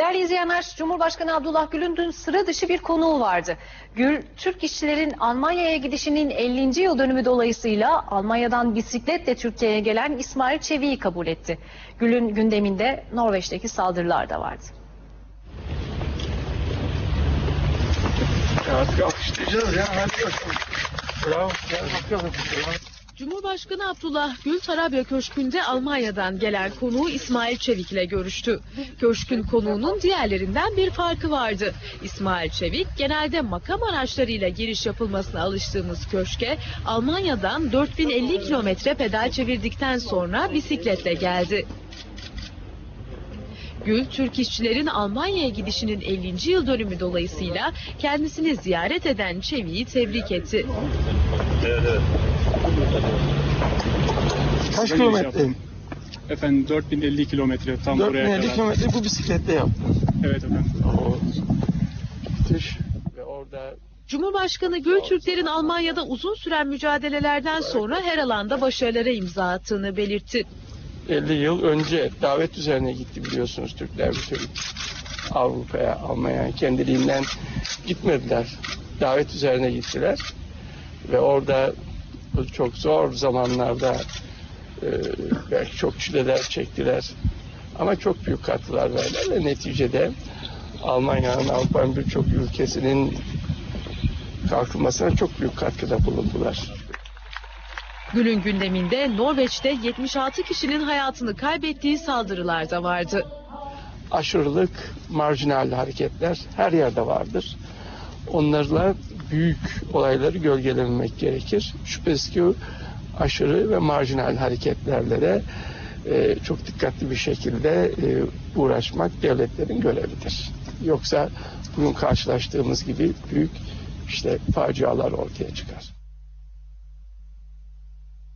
Değerli izleyenler, Cumhurbaşkanı Abdullah Gül'ün dün sıra dışı bir konuğu vardı. Gül, Türk işçilerin Almanya'ya gidişinin 50. yıl dönümü dolayısıyla Almanya'dan bisikletle Türkiye'ye gelen İsmail Çevik'i kabul etti. Gül'ün gündeminde Norveç'teki saldırılar da vardı. Artık alkışlayacağız ya. Hadi. Bravo. Bakalım. Bravo. Cumhurbaşkanı Abdullah Gül Tarabya Köşkü'nde Almanya'dan gelen konuğu İsmail Çevik ile görüştü. Köşkün konuğunun diğerlerinden bir farkı vardı. İsmail Çevik genelde makam araçlarıyla giriş yapılmasına alıştığımız köşke Almanya'dan 4050 kilometre pedal çevirdikten sonra bisikletle geldi. Gül, Türk işçilerin Almanya'ya gidişinin 50. yıl dönümü dolayısıyla kendisini ziyaret eden Çevik'i tebrik etti. Kaç Ben kilometreyim? Efendim 4050 kilometre tam buraya 4050 kadar. kilometre bu bisikletle yaptım. Evet efendim. O müthiş. Ve orada Cumhurbaşkanı Gül Türklerin Almanya'da uzun süren mücadelelerden sonra her alanda başarılara imza attığını belirtti. 50 yıl önce davet üzerine gitti biliyorsunuz Türkler bütün Avrupa'ya, Almanya'ya kendiliğinden gitmediler. Davet üzerine gittiler. Ve orada çok zor zamanlarda e, belki çok çileler çektiler. Ama çok büyük katkılar verdiler ve neticede Almanya'nın Avrupa'nın birçok ülkesinin kalkınmasına çok büyük katkıda bulundular. Gül'ün gündeminde Norveç'te 76 kişinin hayatını kaybettiği saldırılar da vardı. aşırılık, marjinal hareketler her yerde vardır. Onlarla büyük olayları gölgelememek gerekir. Şüphesiz ki aşırı ve marjinal hareketlerle de e, çok dikkatli bir şekilde e, uğraşmak devletlerin görevidir. Yoksa bugün karşılaştığımız gibi büyük işte facialar ortaya çıkar.